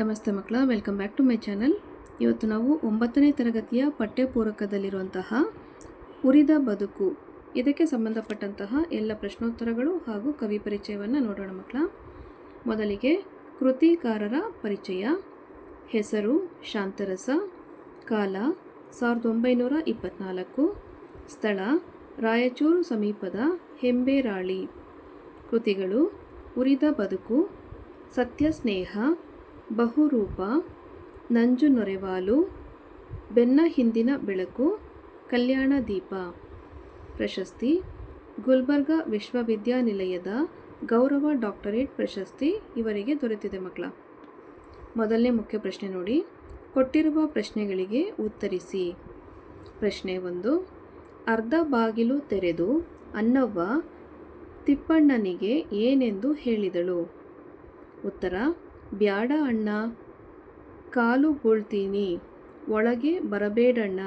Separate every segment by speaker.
Speaker 1: ನಮಸ್ತೆ ಮಕ್ಕಳ welcome back to my channel ಇವತ್ತು ನಾವು ಒಂಬತ್ತನೇ ತರಗತಿಯ ಪಠ್ಯಪೂರಕದಲ್ಲಿರುವಂತಹ ಉರಿದ ಬದುಕು, ಇದಕ್ಕೆ ಸಂಬಂಧಪಟ್ಟಂತಹ ಎಲ್ಲ ಪ್ರಶ್ನೋತ್ತರಗಳು ಹಾಗೂ ಕವಿ ಪರಿಚಯವನ್ನು ನೋಡೋಣ ಮಕ್ಕಳ. ಮೊದಲಿಗೆ ಕೃತಿಕಾರರ ಪರಿಚಯ. ಹೆಸರು ಶಾಂತರಸ, ಕಾಲ ಸಾವಿರದ ಒಂಬೈನೂರ ಇಪ್ಪತ್ತ್ನಾಲ್ಕು ಸ್ಥಳ ರಾಯಚೂರು ಸಮೀಪದ ಹೆಂಬೇರಾಳಿ. ಕೃತಿಗಳು ಉರಿದ ಬದುಕು, ಸತ್ಯ, ಸ್ನೇಹ ಬಹುರೂಪ, ನಂಜು ನೊರೆವಾಲು, ಬೆನ್ನ ಹಿಂದಿನ ಬೆಳಕು, ಕಲ್ಯಾಣ ದೀಪ. ಪ್ರಶಸ್ತಿ, ಗುಲ್ಬರ್ಗಾ ವಿಶ್ವವಿದ್ಯಾನಿಲಯದ ಗೌರವ ಡಾಕ್ಟರೇಟ್ ಪ್ರಶಸ್ತಿ ಇವರಿಗೆ ದೊರೆತಿದೆ ಮಕ್ಕಳ. ಮೊದಲನೇ ಮುಖ್ಯ ಪ್ರಶ್ನೆ ನೋಡಿ. ಕೊಟ್ಟಿರುವ ಪ್ರಶ್ನೆಗಳಿಗೆ ಉತ್ತರಿಸಿ. ಪ್ರಶ್ನೆ ಒಂದು, ಅರ್ಧ ಬಾಗಿಲು ತೆರೆದು ಅನ್ನವ್ವ ತಿಪ್ಪಣ್ಣನಿಗೆ ಏನೆಂದು ಹೇಳಿದಳು? ಉತ್ತರ ಬ್ಯಾಡ ಅಣ್ಣ. ಕಾಲು ಬೀಳ್ತೀನಿ. ಒಳಗೆ ಬರಬೇಡಣ್ಣ.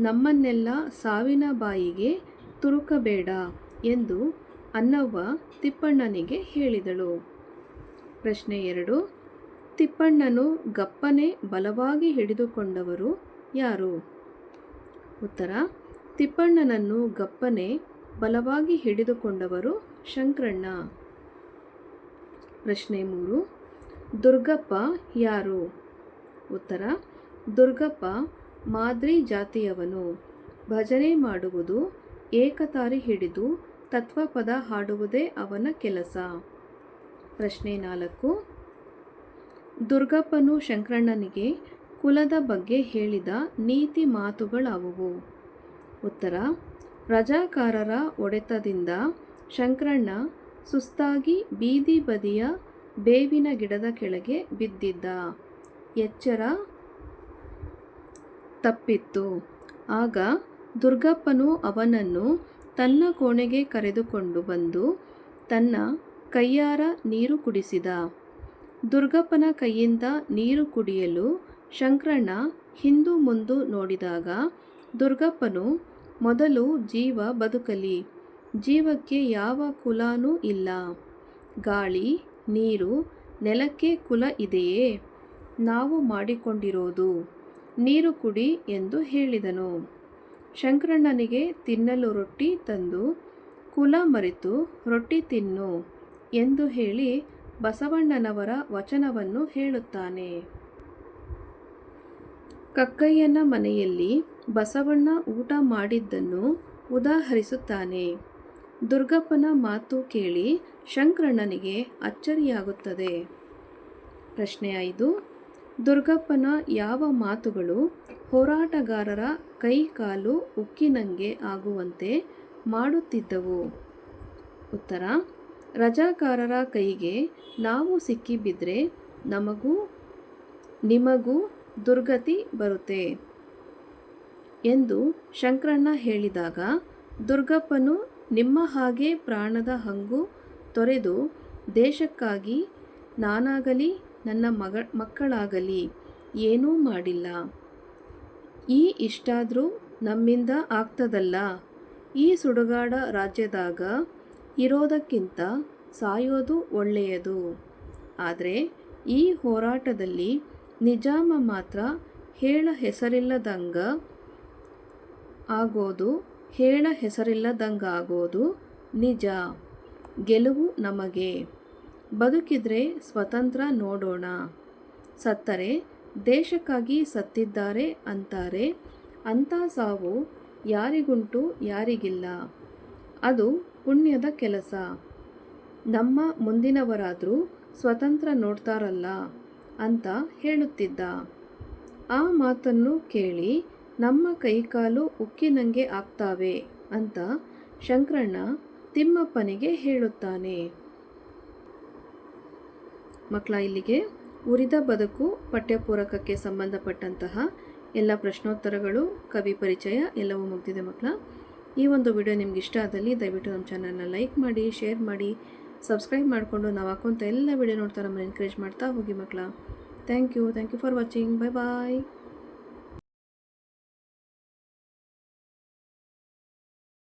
Speaker 1: ನಮ್ಮನ್ನೆಲ್ಲ ಸಾವಿನ ಬಾಯಿಗೆ ತುರುಕಬೇಡ ಎಂದು ಅನ್ನವ್ವ ತಿಪ್ಪಣ್ಣನಿಗೆ ಹೇಳಿದಳು. ಪ್ರಶ್ನೆ ಎರಡು. ತಿಪ್ಪಣ್ಣನು ಗಪ್ಪನೆ ಬಲವಾಗಿ ಹಿಡಿದುಕೊಂಡವರು ಯಾರು? ಉತ್ತರ. ತಿಪ್ಪಣ್ಣನನ್ನು ಗಪ್ಪನೆ ಬಲವಾಗಿ ಹಿಡಿದುಕೊಂಡವರು ಶಂಕರಣ್ಣ. ಪ್ರಶ್ನೆ ಮೂರು. ದುರ್ಗಪ್ಪ ಯಾರು? ಉತ್ತರ, ದುರ್ಗಪ್ಪ ಮಾದ್ರಿ ಜಾತಿಯವನು. ಭಜನೆ ಮಾಡುವುದು ಏಕತಾರಿ ಹಿಡಿದು ತತ್ವಪದ ಹಾಡುವುದೇ ಅವನ ಕೆಲಸ. ಪ್ರಶ್ನೆ ನಾಲ್ಕು. ದುರ್ಗಪ್ಪನು ಶಂಕರಣ್ಣನಿಗೆ ಕುಲದ ಬಗ್ಗೆ ಹೇಳಿದ ನೀತಿ ಮಾತುಗಳಾವುವು? ಉತ್ತರ, ರಜಾಕಾರರ ಒಡೆತದಿಂದ ಶಂಕರಣ್ಣ ಸುಸ್ತಾಗಿ ಬೀದಿ ಬದಿಯ ಬೇವಿನ ಗಿಡದ ಕೆಳಗೆ ಬಿದ್ದಿದ್ದ ಎಚ್ಚರ ತಪ್ಪಿತ್ತು. ಆಗ ದುರ್ಗಪ್ಪನು ಅವನನ್ನು ತನ್ನ ಕೋಣೆಗೆ ಕರೆದುಕೊಂಡು ಬಂದು ತನ್ನ ಕೈಯಾರ ನೀರು ಕುಡಿಸಿದ. ದುರ್ಗಪ್ಪನ ಕೈಯಿಂದ ನೀರು ಕುಡಿಯಲು ಶಂಕರಣ್ಣ ಹಿಂದೂ ಮುಂದು ನೋಡಿದಾಗ ದುರ್ಗಪ್ಪನು ಮೊದಲು ಜೀವ ಬದುಕಲಿ, ಜೀವಕ್ಕೆ ಯಾವ ಕುಲಾನೂ ಇಲ್ಲ, ಗಾಳಿ ನೀರು ನೆಲಕ್ಕೆ ಕುಲ ಇದೆಯೇ? ನಾವು ಮಾಡಿಕೊಂಡಿರೋದು ನೀರು ಕುಡಿ ಎಂದು ಹೇಳಿದನು. ಶಂಕರಣ್ಣನಿಗೆ ತಿನ್ನಲು ರೊಟ್ಟಿ ತಂದು, ಕುಲ ಮರೆತು ರೊಟ್ಟಿ ತಿನ್ನು ಎಂದು ಹೇಳಿ ಬಸವಣ್ಣನವರ ವಚನವನ್ನು ಹೇಳುತ್ತಾನೆ. ಕಕ್ಕಯ್ಯನ ಮನೆಯಲ್ಲಿ ಬಸವಣ್ಣ ಊಟ ಮಾಡಿದ್ದನ್ನು ಉದಾಹರಿಸುತ್ತಾನೆ. ದುರ್ಗಪ್ಪನ ಮಾತು ಕೇಳಿ ಶಂಕರಣ್ಣನಿಗೆ ಅಚ್ಚರಿಯಾಗುತ್ತದೆ. ಪ್ರಶ್ನೆ ಐದು. ದುರ್ಗಪ್ಪನ ಯಾವ ಮಾತುಗಳು ಹೋರಾಟಗಾರರ ಕೈ ಕಾಲು ಉಕ್ಕಿನಂಗೆ ಆಗುವಂತೆ ಮಾಡುತ್ತಿದ್ದವು? ಉತ್ತರ. ರಜಾಕಾರರ ಕೈಗೆ ನಾವು ಸಿಕ್ಕಿಬಿದ್ರೆ ನಮಗೂ, ನಿಮಗೂ ದುರ್ಗತಿ ಬರುತ್ತೆ ಎಂದು ಶಂಕರಣ್ಣ ಹೇಳಿದಾಗ ದುರ್ಗಪ್ಪನು ನಿಮ್ಮ ಹಾಗೆ ಪ್ರಾಣದ ಹಂಗು ತೊರೆದು ದೇಶಕ್ಕಾಗಿ ನಾನಾಗಲಿ ನನ್ನ ಮಗ, ಮಕ್ಕಳಾಗಲಿ ಏನೂ ಮಾಡಿಲ್ಲ. ಈ ಇಷ್ಟಾದರೂ ನಮ್ಮಿಂದ ಆಗ್ತದಲ್ಲ. ಈ ಸುಡುಗಾಡ ರಾಜ್ಯದಾಗ ಇರೋದಕ್ಕಿಂತ ಸಾಯೋದು ಒಳ್ಳೆಯದು. ಆದರೆ ಈ ಹೋರಾಟದಲ್ಲಿ ನಿಜಾಮ ಮಾತ್ರ ಹೇಳ ಹೆಸರಿಲ್ಲದಂಗ ಆಗೋದು ಹೇಳ ಹೆಸರಿಲ್ಲದಂಗಾಗೋದು ನಿಜ. ಗೆಲುವು ನಮಗೆ. ಬದುಕಿದ್ರೆ ಸ್ವತಂತ್ರ ನೋಡೋಣ. ಸತ್ತರೆ ದೇಶಕ್ಕಾಗಿ ಸತ್ತಿದ್ದಾರೆ ಅಂತಾರೆ. ಅಂಥ ಸಾವು ಯಾರಿಗುಂಟು ಯಾರಿಗಿಲ್ಲ. ಅದು ಪುಣ್ಯದ ಕೆಲಸ. ನಮ್ಮ ಮುಂದಿನವರಾದರೂ ಸ್ವತಂತ್ರ ನೋಡ್ತಾರಲ್ಲ ಅಂತ ಹೇಳುತ್ತಿದ್ದ. ಆ ಮಾತನ್ನು ಕೇಳಿ ನಮ್ಮ ಕೈಕಾಲು ಉಕ್ಕಿನಂಗೆ ಆಗ್ತಾವೆ ಅಂತ ಶಂಕರಣ್ಣ ತಿಮ್ಮಪ್ಪನಿಗೆ ಹೇಳುತ್ತಾನೆ. ಮಕ್ಕಳ, ಇಲ್ಲಿಗೆ ಉರಿದ ಬದುಕು ಪಠ್ಯಪೂರಕಕ್ಕೆ ಸಂಬಂಧಪಟ್ಟಂತಹ ಎಲ್ಲ ಪ್ರಶ್ನೋತ್ತರಗಳು, ಕವಿ ಪರಿಚಯ ಎಲ್ಲವೂ ಮುಗಿದಿದೆ ಮಕ್ಕಳ. ಈ ಒಂದು ವಿಡಿಯೋ ನಿಮ್ಗೆ ಇಷ್ಟ ಆದಲ್ಲಿ ದಯವಿಟ್ಟು ನಮ್ಮ ಚಾನಲ್ನ ಲೈಕ್ ಮಾಡಿ, ಶೇರ್ ಮಾಡಿ, ಸಬ್ಸ್ಕ್ರೈಬ್ ಮಾಡಿಕೊಂಡು ನಾವು ಹಾಕುವಂಥ ಎಲ್ಲ ವಿಡಿಯೋ ನೋಡ್ತಾ ನಮ್ಮನ್ನು ಎನ್ಕರೇಜ್ ಮಾಡ್ತಾ ಹೋಗಿ ಮಕ್ಕಳ. Thank you thank you for watching bye bye